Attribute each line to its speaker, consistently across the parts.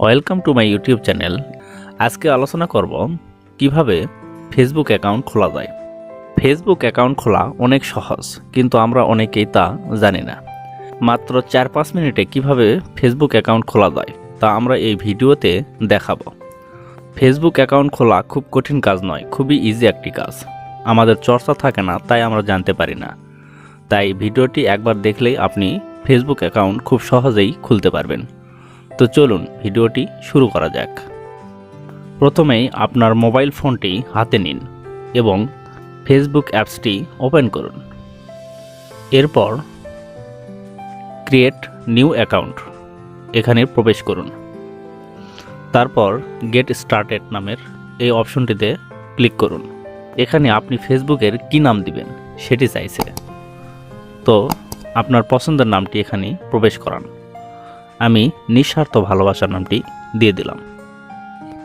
Speaker 1: Welcome to my YouTube channel আজকে আলোচনা করব কীভাবে ফেসবুক অ্যাকাউন্ট খোলা যায়। ফেসবুক অ্যাকাউন্ট খোলা অনেক সহজ, কিন্তু আমরা অনেকেই তা জানি না। মাত্র চার পাঁচ মিনিটে কীভাবে ফেসবুক অ্যাকাউন্ট খোলা যায়, তা আমরা এই ভিডিওতে দেখাবো। ফেসবুক অ্যাকাউন্ট খোলা খুব কঠিন কাজ নয়, খুবই ইজি একটি কাজ। আমাদের চর্চা থাকে না, তাই আমরা জানতে পারি না। তাই ভিডিওটি একবার দেখলেই আপনি ফেসবুক অ্যাকাউন্ট খুব সহজেই খুলতে পারবেন। তো চলুন ভিডিওটি শুরু করা যাক। প্রথমেই আপনার মোবাইল ফোনটি হাতে নিন এবং ফেসবুক অ্যাপসটি ওপেন করুন। এরপর ক্রিয়েট নিউ অ্যাকাউন্ট এখানে প্রবেশ করুন। তারপর গেট স্টার্টেড নামের এই অপশনটিতে ক্লিক করুন। এখানে আপনি ফেসবুকের কি নাম দিবেন সেটি চাইছে। তো আপনার পছন্দের নামটি এখানে প্রবেশ করান। আমি নিঃস্বার্থ ভালোবাসার নামটি দিয়ে দিলাম।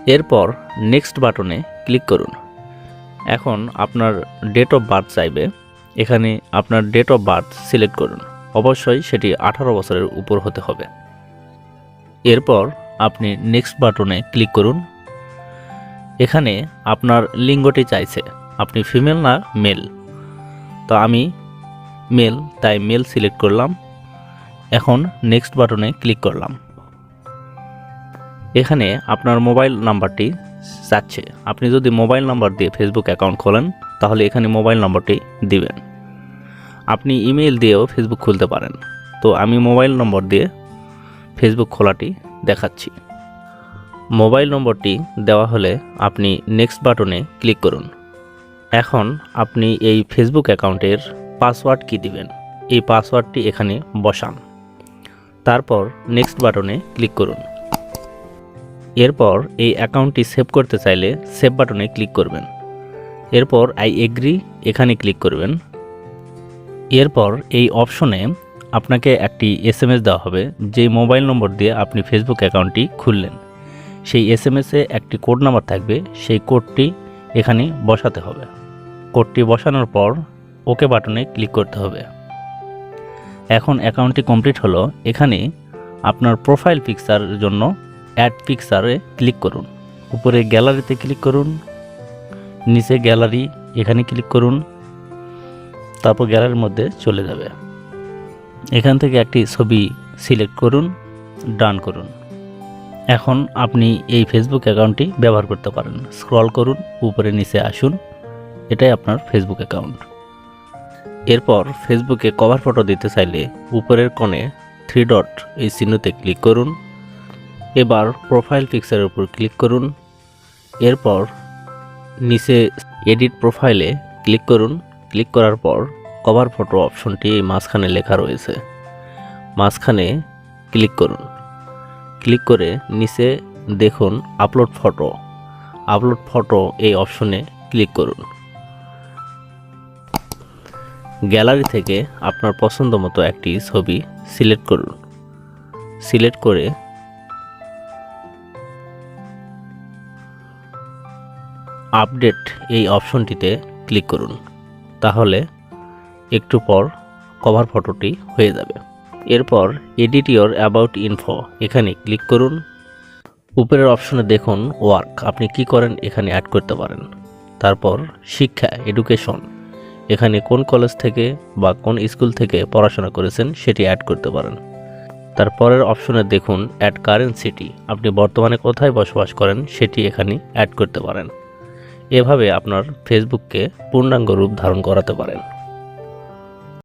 Speaker 1: এরপর নেক্সট বাটনে ক্লিক করুন। এখন আপনার ডেট অফ বার্থ চাইবে। এখানে আপনার ডেট অফ বার্থ সিলেক্ট করুন। অবশ্যই সেটি আঠারো বছরের উপর হতে হবে। এরপর আপনি নেক্সট বাটনে ক্লিক করুন। এখানে আপনার লিঙ্গটি চাইছে। আপনি ফিমেল না মেল তো আমি মেল তাই মেল সিলেক্ট করলাম। এখন নেক্সট বাটনে ক্লিক করলাম। এখানে আপনার মোবাইল নাম্বারটি চাচ্ছে আপনি যদি মোবাইল নাম্বার দিয়ে ফেসবুক অ্যাকাউন্ট খোলেন, তাহলে এখানে মোবাইল নম্বরটি দিবেন। আপনি ইমেল দিয়েও ফেসবুক খুলতে পারেন। তো আমি মোবাইল নম্বর দিয়ে ফেসবুক খোলাটি দেখাচ্ছি। মোবাইল নম্বরটি দেওয়া হলে আপনি নেক্সট বাটনে ক্লিক করুন। এখন আপনি এই ফেসবুক অ্যাকাউন্টের পাসওয়ার্ড কি দিবেন? এই পাসওয়ার্ডটি এখানে বসান। তারপর নেক্সট বাটনে ক্লিক করুন। এরপর এই অ্যাকাউন্টটি সেভ করতে চাইলে সেভ বাটনে ক্লিক করবেন। এরপর আই এগ্রি এখানে ক্লিক করবেন। এরপর এই অপশনে আপনাকে একটি এস এম দেওয়া হবে যে মোবাইল নম্বর দিয়ে আপনি ফেসবুক অ্যাকাউন্টটি খুললেন। সেই এস এম এসে একটি কোড নাম্বার থাকবে, সেই কোডটি এখানে বসাতে হবে। কোডটি বসানোর পর ওকে বাটনে ক্লিক করতে হবে। এখন অ্যাকাউন্টটি কমপ্লিট হলো, এখানে আপনার প্রোফাইল পিকচারের জন্য অ্যাড পিকচারে ক্লিক করুন। উপরে গ্যালারিতে ক্লিক করুন, নিচে গ্যালারি এখানে ক্লিক করুন, তারপর গ্যালারির মধ্যে চলে যাবে। এখান থেকে একটি ছবি সিলেক্ট করুন ডান করুন। এখন আপনি এই ফেসবুক অ্যাকাউন্টটি ব্যবহার করতে পারেন। স্ক্রল করুন, উপরে নিচে আসুন, এটাই আপনার ফেসবুক অ্যাকাউন্ট এরপর ফেসবুকে কভার ফটো দিতে চাইলে উপরের কোণে থ্রি ডট এই চিহ্নতে ক্লিক করুন। এবার প্রোফাইল পিকচারের উপর ক্লিক করুন। এরপর নিচে এডিট প্রোফাইলে ক্লিক করুন। ক্লিক করার পর কভার ফটো অপশনটি এই মাঝখানে লেখা রয়েছে। মাঝখানে ক্লিক করুন। ক্লিক করে নিচে দেখুন আপলোড ফটো আপলোড ফটো এই অপশনে ক্লিক করুন। গ্যালারি থেকে আপনার পছন্দ মতো একটি ছবি সিলেক্ট করুন। সিলেক্ট করে আপডেট এই অপশনটিতে ক্লিক করুন। তাহলে একটু পর কভার ফটোটি হয়ে যাবে। এরপর এডিট ইয়োর অ্যাবাউট ইনফো এখানে ক্লিক করুন। উপরের অপশনে দেখুন ওয়ার্ক, আপনি কি করেন এখানে অ্যাড করতে পারেন। তারপর শিক্ষা, এডুকেশন। এখানে কোন কলেজ থেকে বা কোন স্কুল থেকে পড়াশোনা করেছেন সেটি অ্যাড করতে পারেন। তারপরের অপশনে দেখুন অ্যাড কারেন্ট সিটি আপনি বর্তমানে কোথায় বসবাস করেন সেটি এখানে অ্যাড করতে পারেন। এভাবে আপনার ফেসবুককে পূর্ণাঙ্গ রূপ ধারণ করাতে পারেন।